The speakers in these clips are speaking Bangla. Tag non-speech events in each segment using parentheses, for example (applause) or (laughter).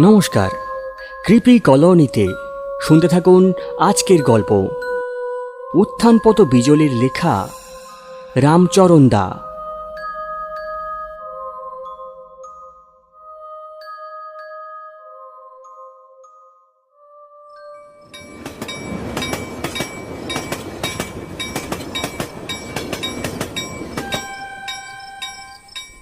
নমস্কার। কৃপি কলোনিতে শুনতে থাকুন আজকের গল্প। উত্থানপত বিজলির লেখা রামচরণ দা।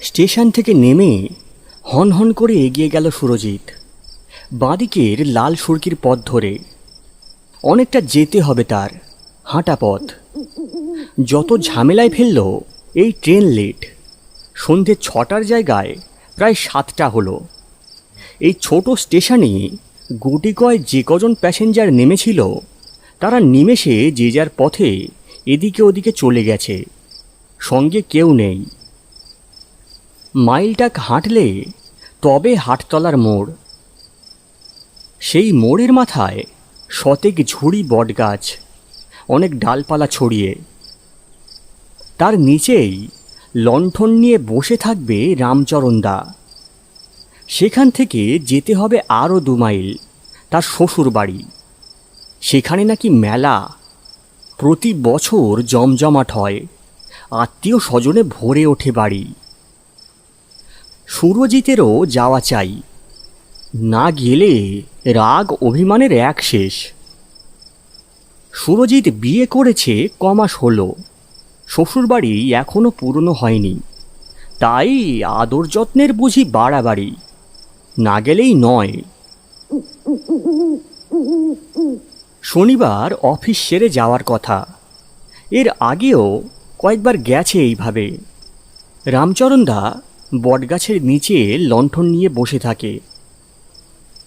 স্টেশন থেকে নেমে হন হন করে এগিয়ে গেল সুরজিৎ। বাঁদিকের লাল সুরকির পথ ধরে অনেকটা যেতে হবে তার হাঁটা পথ। যত ঝামেলায় ফেলল, এই ট্রেন লেট। সন্ধে ছটার জায়গায় প্রায় সাতটা হলো। এই ছোট স্টেশনে গুটি কয় যে কজন প্যাসেঞ্জার নেমেছিল, তারা নিমেষে যে যার পথে এদিকে ওদিকে চলে গেছে, সঙ্গে কেউ নেই। মাইলটাক হাঁটলে তবে হাটতলার মোড়। সেই মোড়ের মাথায় শতেক ঝুড়ি বটগাছ, অনেক ডালপালা ছড়িয়ে। তার নিচেই লণ্ঠন নিয়ে বসে থাকবে রামচরণদা। সেখান থেকে যেতে হবে আরও দু মাইল, তার শ্বশুর বাড়ি। সেখানে নাকি মেলা, প্রতি বছর জমজমাট হয়, আত্মীয় স্বজনে ভরে ওঠে বাড়ি। সুরজিতেরও যাওয়া চাই। না গেলে রাগ অভিমানের এক শেষ। সুরজিৎ বিয়ে করেছে কমাস হলো। শ্বশুরবাড়ি এখনও পুরনো হয়নি। তাই আদর যত্নের বুঝি বাড়াবাড়ি। না গেলেই নয়। শনিবার অফিস সেরে যাওয়ার কথা। এর আগেও কয়েকবার গেছে এইভাবে। রামচরণদা বটগাছের নিচে লণ্ঠন নিয়ে বসে থাকে।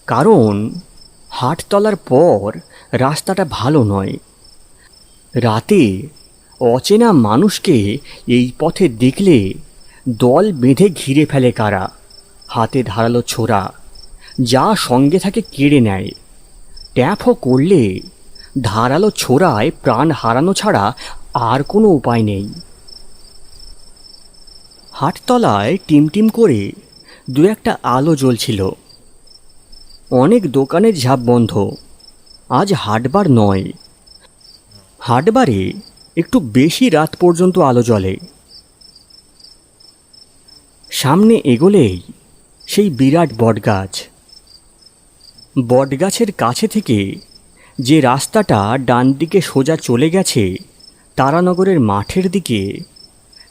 কারণ হাটতলার পর রাস্তাটা ভালো নয়। রাতে অচেনা মানুষকে এই পথে দেখলে দল বেঁধে ঘিরে ফেলে কারা। হাতে ধারালো ছোড়া, যা সঙ্গে থাকে কেড়ে নেয়। ট্যাপও করলে ধারালো ছোড়ায় প্রাণ হারানো ছাড়া আর কোনো উপায় নেই। হাটতলায় টিমটিম করে দু একটা আলো জ্বলছিল। অনেক দোকানের ঝাঁপ বন্ধ। আজ হাটবার নয়। হাটবারে একটু বেশি রাত পর্যন্ত আলো জ্বলে। সামনে এগোলেই সেই বিরাট বটগাছ। বটগাছের কাছে থেকে যে রাস্তাটা ডান দিকে সোজা চলে গেছে তারানগরের মাঠের দিকে,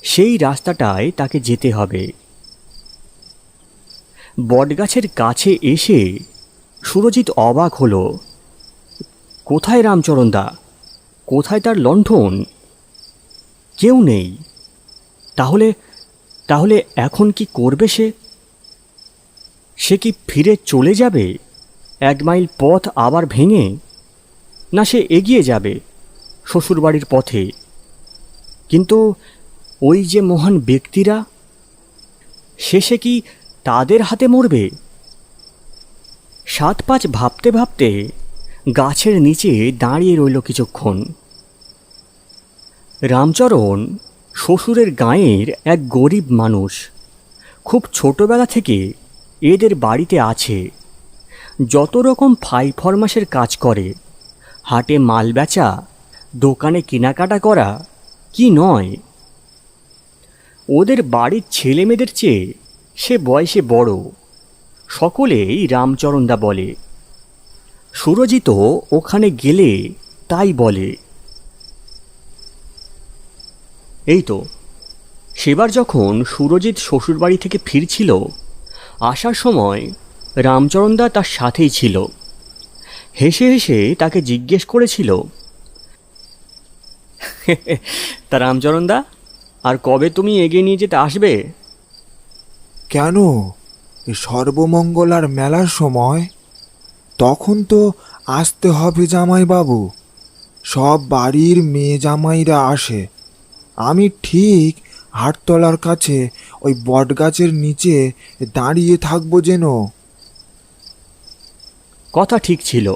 সেই রাস্তাটায় তাকে যেতে হবে। বটগাছের কাছে এসে সুরজিৎ অবাক হলো। কোথায় রামচরণদা? কোথায় তার লণ্ঠন? কেউ নেই। তাহলে তাহলে এখন কি করবে সে? সে কি ফিরে চলে যাবে? এক মাইল পথ আবার ভেঙে? না, সে এগিয়ে যাবে শ্বশুরবাড়ির পথে। কিন্তু ওই যে মহান ব্যক্তিরা, শেষে কি তাদের হাতে মরবে? সাত পাঁচ ভাবতে ভাবতে গাছের নিচে দাঁড়িয়ে রইল কিছুক্ষণ। রামচরণ শ্বশুরের গাঁয়ের এক গরিব মানুষ, খুব ছোটবেলা থেকে এদের বাড়িতে আছে। যত রকম ফাই ফরমাসের কাজ করে, হাটে মাল বেচা, দোকানে কেনাকাটা করা, কি নয়? ওদের বাড়ির ছেলে মেয়েদের চেয়ে সে বয়সে বড়। সকলেই রামচরণদা বলে। সুরজিত ওখানে গেলে তাই বলে। এই তো, সেবার যখন সুরজিৎ শ্বশুরবাড়ি থেকে ফিরছিল, আসার সময় রামচরণদা তার সাথেই ছিল। হেসে হেসে তাকে জিজ্ঞেস করেছিল, (laughs) তা রামচরণদা, আর কবে তুমি এগিয়ে নিয়ে যেতে আসবে? কেন? সর্বমঙ্গলার মেলার সময় তখন তো আসতে হবে জামাইবাবু। সব বাড়ির মেয়ে জামাইরা আসে। আমি ঠিক হাটতলার কাছে ওই বটগাছের নিচে দাঁড়িয়ে থাকব যেন। কথা ঠিক ছিল।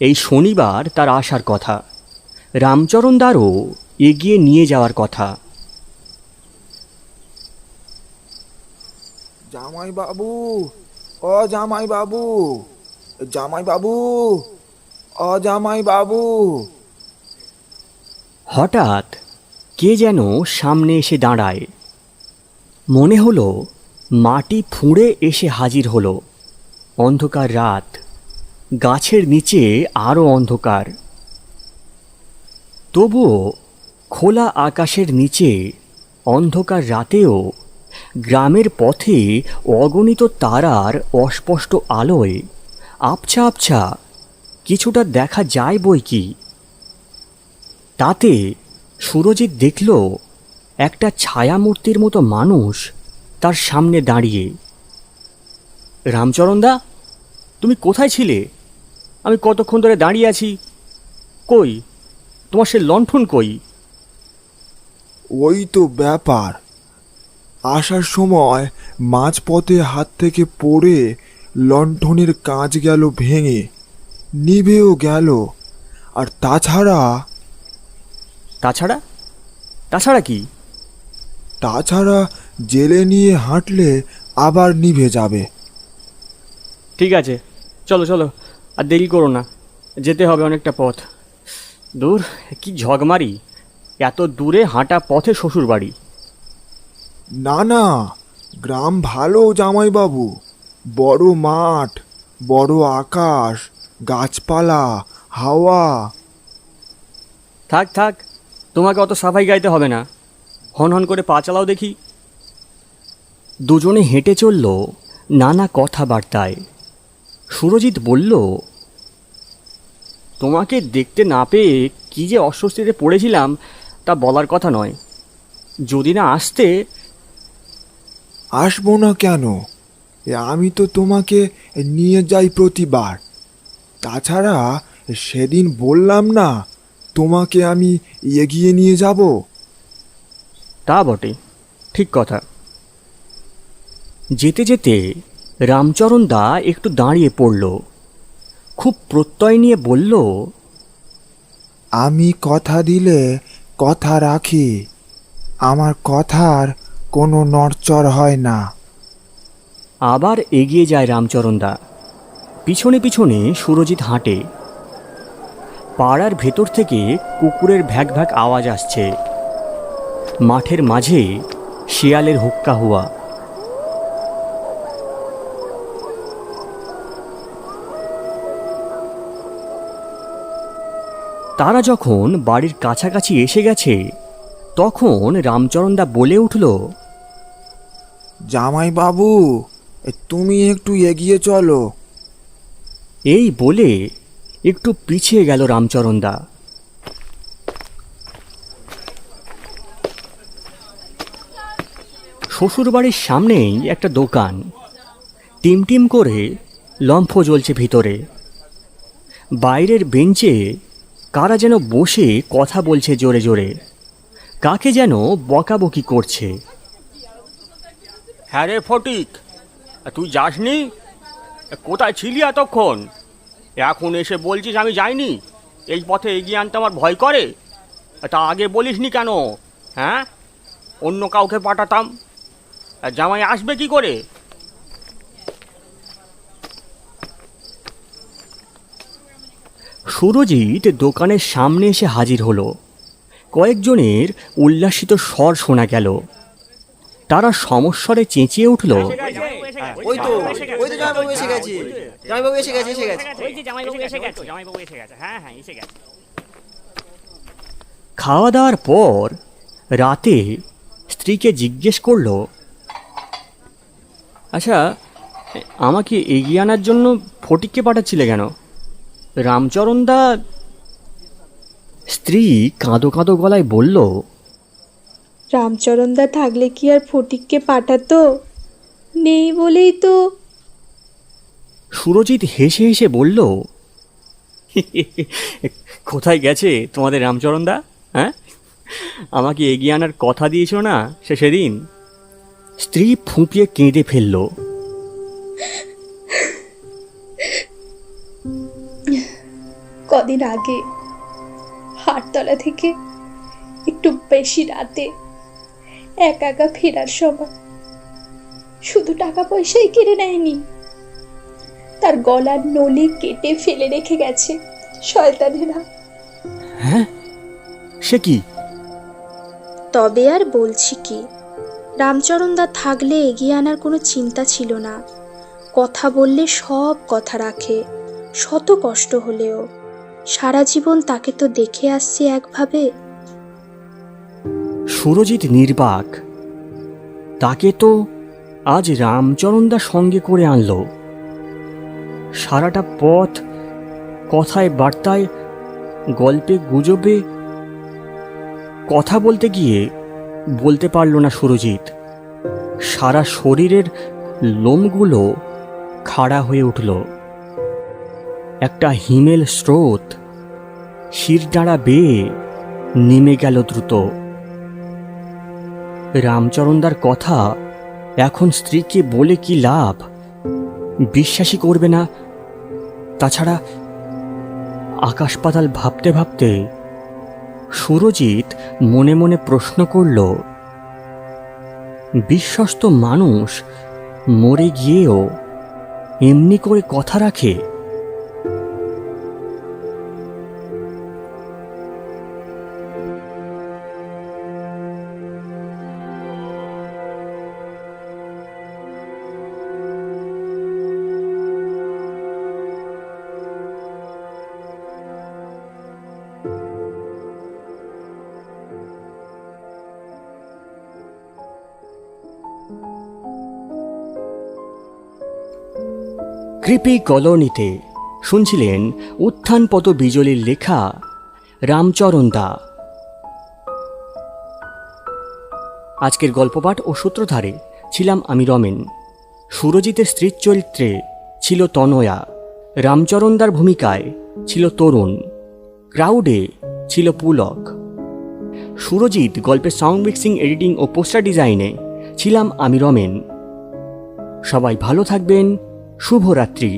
এই শনিবার তার আসার কথা। রামচরণ রামচরণদারও এগিয়ে নিয়ে যাওয়ার কথা। জামাইবাবু ও জামাই বাবু জামাই বাবু ও জামাই বাবু। হঠাৎ কে যেন সামনে এসে দাঁড়ায়। মনে হলো মাটি ফুঁড়ে এসে হাজির হলো। অন্ধকার রাত, গাছের নিচে আরও অন্ধকার। তবুও খোলা আকাশের নিচে অন্ধকার রাতেও গ্রামের পথে অগণিত তারার অস্পষ্ট আলোয় আবছা আবছা কিছুটা দেখা যায় বই কি। তাতে সুরজিৎ দেখল একটা ছায়ামূর্তির মতো মানুষ তার সামনে দাঁড়িয়ে। রামচরণদা তুমি কোথায় ছিলে? আমি কতক্ষণ ধরে দাঁড়িয়ে আছি। কই? তোমার সে লণ্ঠন কই? ওই তো ব্যাপার। আসার সময় মাঝপথে হাত থেকে পড়ে লণ্ঠনের কাঁচ গেল ভেঙে নিভেও গেল। আর তাছাড়া তাছাড়া? তাছাড়া কি? তাছাড়া জেলে নিয়ে হাঁটলে আবার নিভে যাবে। ঠিক আছে চলো চলো আর দেরি করো না যেতে হবে অনেকটা পথ। দূর কি ঝগমারি এত দূরে হাঁটা পথে শ্বশুর বাড়ি না না গ্রাম ভালো জামাইবাবু। বড় মাঠ বড় আকাশ গাছপালা হাওয়া। থাক থাক তোমাকে অত সাফাই গাইতে হবে না। হন হন করে পা চালাও দেখি। দুজনে হেঁটে চলল নানা কথাবার্তায়। সুরজিৎ বলল তোমাকে দেখতে না পেয়ে কী যে অস্বস্তিতে পড়েছিলাম তা বলার কথা নয়। যদি না আসতে আসব না কেন? আমি তো তোমাকে নিয়ে যাই প্রতিবার। তাছাড়া সেদিন বললাম না তোমাকে আমি এগিয়ে নিয়ে যাব? তা বটে ঠিক কথা। যেতে যেতে রামচরণ দা একটু দাঁড়িয়ে পড়ল। খুব প্রত্যয় নিয়ে বলল আমি কথা দিলে কথা রাখি। আমার কথার কোনো নড়চড় হয় না। আবার এগিয়ে যায় রামচরণদা। পিছনে পিছনে সুরজিৎ হাঁটে। পাড়ার ভেতর থেকে কুকুরের ভ্যাক ভ্যাক আওয়াজ আসছে। মাঠের মাঝে শিয়ালের হুক্কা হুয়া। তারা যখন বাড়ির কাছাকাছি এসে গেছে, তখন রামচরণদা বলে উঠল জামাই বাবু তুমি একটু এগিয়ে চলো। এই বলে একটু পিছিয়ে গেল রামচরণদা। শ্বশুরবাড়ির সামনেই একটা দোকান। টিম টিম করে লম্ফ জ্বলছে ভিতরে। বাইরের বেঞ্চে কারা যেন বসে কথা বলছে জোরে জোরে। কাকে যেন বকাবকি করছে। হ্যাঁ রে ফটিক। তুই যাসনি? কোথায় ছিলি এতক্ষণ? এখন এসে বলছিস আমি যাইনি? এই পথে এগিয়ে আনতে আমার ভয় করে? তা আগে বলিসনি কেন? হ্যাঁ? অন্য কাউকে পাঠাতাম। জামাই আসবে কি করে? সুরজিৎ দোকানের সামনে এসে হাজির হলো। কয়েকজনের উল্লাসিত স্বর শোনা গেল। তারা সমস্বরে চেঁচিয়ে উঠল। ওই তো ওই তো জামাইবাবু এসে গেছে। জামাইবাবু এসে গেছে এসে গেছে। খাওয়া দাওয়ার পর রাতে স্ত্রীকে জিজ্ঞেস করল আচ্ছা আমাকে এগিয়ে আনার জন্য ফটিককে পাঠাচ্ছিলে কেন? রামচরণ দা? স্ত্রী কাঁদো কাঁদো গলায় বলল রামচরণদা থাকলে কি আর ফটিককে পাঠাতো? নেই বলেই তো। সুরজিৎ হেসে হেসে বলল কোথায় গেছে তোমাদের রামচরণদা? হ্যাঁ? আমাকে এগিয়ে আনার কথা দিয়েছিল না সে সেদিন? স্ত্রী ফুঁপিয়ে কেঁদে ফেলল। কদিন আগে হাটতলা থেকে একটু বেশি রাতে একা একা ফেরার সময়। শুধু টাকা পয়সাই কেড়ে নেয়নি। তার গলার নলি কেটে ফেলে রেখে গেছে শয়তানেরা। হ্যাঁ? সে কি? তবে আর বলছি কি রামচরণদা থাকলে এগিয়ে আনার কোনো চিন্তা ছিল না। কথা বললে সব কথা রাখে শত কষ্ট হলেও। সারা জীবন তাকে তো দেখে আসছি একভাবে। সুরজিৎ নির্বাক। তাকে তো আজ রামচরণদা সঙ্গে করে আনল। সারাটা পথ কথায় বার্তায়, গল্পে গুজবে, কথা বলতে গিয়ে বলতে পারল না সুরজিৎ। সারা শরীরের লোমগুলো খাড়া হয়ে উঠল। একটা হিমেল স্রোত শিরডাঁড়া বেয়ে নেমে গেল দ্রুত। রামচরণদার কথা এখন স্ত্রীকে বলে কি লাভ? বিশ্বাসই করবে না। তাছাড়া আকাশ পাতাল ভাবতে ভাবতে সুরজিৎ মনে মনে প্রশ্ন করল, বিশ্বস্ত মানুষ মরে গিয়েও এমনি করে কথা রাখে? কৃপি কলোনিতে শুনছিলেন উত্থানপত বিজলির লেখা রামচরণ দা। আজকের গল্পপাঠ ও সূত্রধারে ছিলাম আমি রমেন। সুরজিতের স্ত্রীর চরিত্রে ছিল তনয়া। রামচরণদার ভূমিকায় ছিল তরুণ। ক্রাউডে ছিল পুলক। সুরজিৎ গল্পের সাউন্ড মিক্সিং, এডিটিং ও পোস্টার ডিজাইনে ছিলাম আমি রমেন। সবাই ভালো থাকবেন শুভরাত্রি।